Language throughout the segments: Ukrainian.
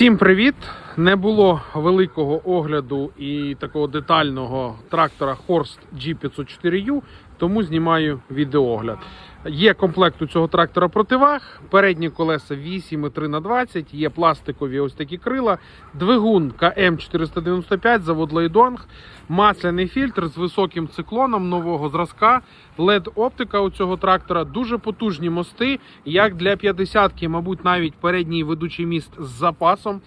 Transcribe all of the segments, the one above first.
Всім привіт! Не було великого огляду і такого детального трактора Horst G504U, тому знімаю відеоогляд. Є комплект у цього трактора противаг, передні колеса 8,3 на 20 є пластикові ось такі крила, двигун КМ495, завод Лейдонг, масляний фільтр з високим циклоном нового зразка, LED-оптика у цього трактора, дуже потужні мости, як для 50-ки, мабуть, навіть передній ведучий міст з запасом,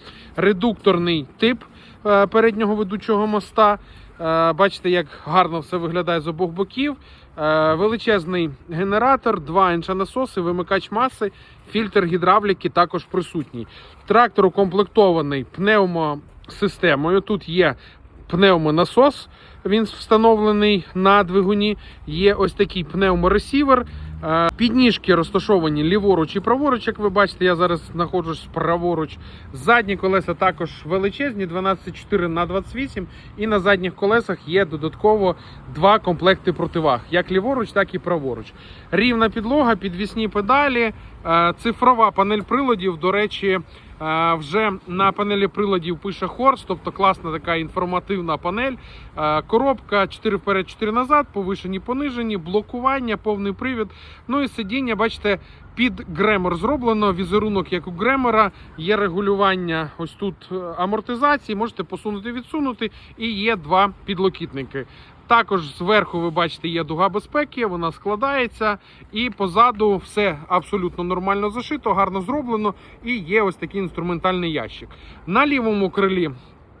редукторний тип е, переднього ведучого моста. Е, Бачите, як гарно все виглядає з обох боків. Е, Величезний генератор, два іншанасоси, вимикач маси, фільтр гідравліки також присутній. Трактор укомплектований пневмосистемою. Тут є пневмонасос, він встановлений на двигуні. Є ось такий пневморесівер. Підніжки розташовані ліворуч і праворуч. Як ви бачите, я зараз знаходжусь праворуч. Задні колеса також величезні, 12,4 на 28. І на задніх колесах є додатково два комплекти противаг, як ліворуч, так і праворуч. Рівна підлога, підвісні педалі, е, цифрова панель приладів. До речі, вже на панелі приладів пише Хорс, тобто класна така інформативна панель. Е, Коробка 4 вперед, 4 назад, повишені, понижені, блокування, повний привід. Ну і сидіння, бачите, під гремор зроблено. Візерунок, як у гремора, є регулювання ось тут е, амортизації. Можете посунути, відсунути, і є два підлокітники. Також зверху ви бачите, є дуга безпеки, вона складається, і позаду все абсолютно нормально зашито, гарно зроблено. І є ось такий інструментальний ящик. На лівому крилі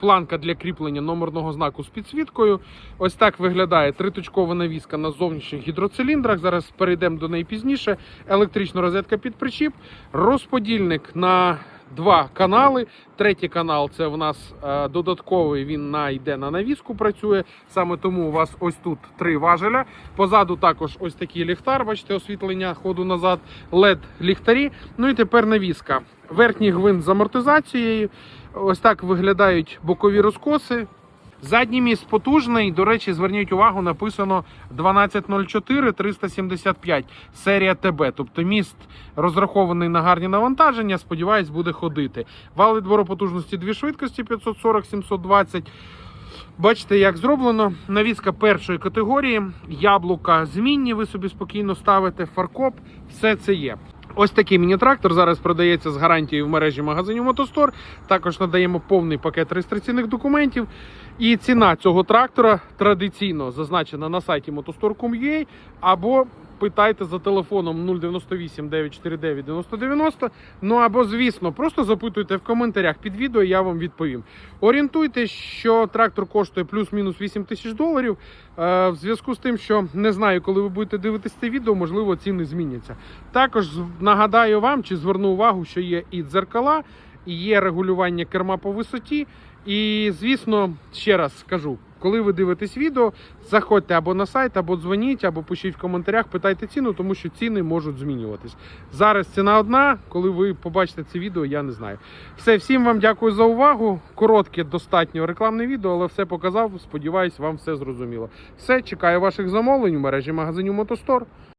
планка для кріплення номерного знаку з підсвіткою. Ось так виглядає триточкова навіска на зовнішніх гідроциліндрах. Зараз перейдемо до неї пізніше. Електрична розетка під причіп, розподільник на два канали. Третій канал це в нас е, додатковий. Він на йде на навіску. Працює саме тому у вас ось тут три важеля. Позаду також ось такий ліхтар. Бачите, освітлення ходу назад, led ліхтарі. Ну і тепер навіска. Верхній гвинт з амортизацією. Ось так виглядають бокові розкоси. Задній міст потужний. До речі, зверніть увагу, написано 1204 375 серія ТБ. Тобто міст розрахований на гарні навантаження. Сподіваюсь, буде ходити. Вал відбору потужності дві швидкості 540 720 Бачите, як зроблено. Навіска першої категорії, яблука змінні. Ви собі спокійно ставите, фаркоп, все це є. Ось такий міні-трактор зараз продається з гарантією в мережі магазинів Мотостор. Також надаємо повний пакет реєстраційних документів. І ціна цього трактора традиційно зазначена на сайті motostor.com.ua або питайте за телефоном 098 949 9090. Ну або, звісно, просто запитуйте в коментарях під відео, я вам відповім. Орієнтуйте, що трактор коштує плюс-мінус 8 тисяч доларів. Е, В зв'язку з тим, що не знаю, коли ви будете дивитися це відео, можливо, ціни зміняться. Також нагадаю вам чи зверну увагу, що є і дзеркала, і є регулювання керма по висоті. І звісно, ще раз скажу, коли ви дивитесь відео, заходьте або на сайт, або дзвоніть, або пишіть в коментарях, питайте ціну, тому що ціни можуть змінюватись. Зараз ціна одна. Коли ви побачите це відео, я не знаю. Все, всім вам дякую за увагу. Коротке, достатньо рекламне відео, але все показав. Сподіваюсь, вам все зрозуміло. Все, чекаю ваших замовлень у мережі магазинів Мотостор.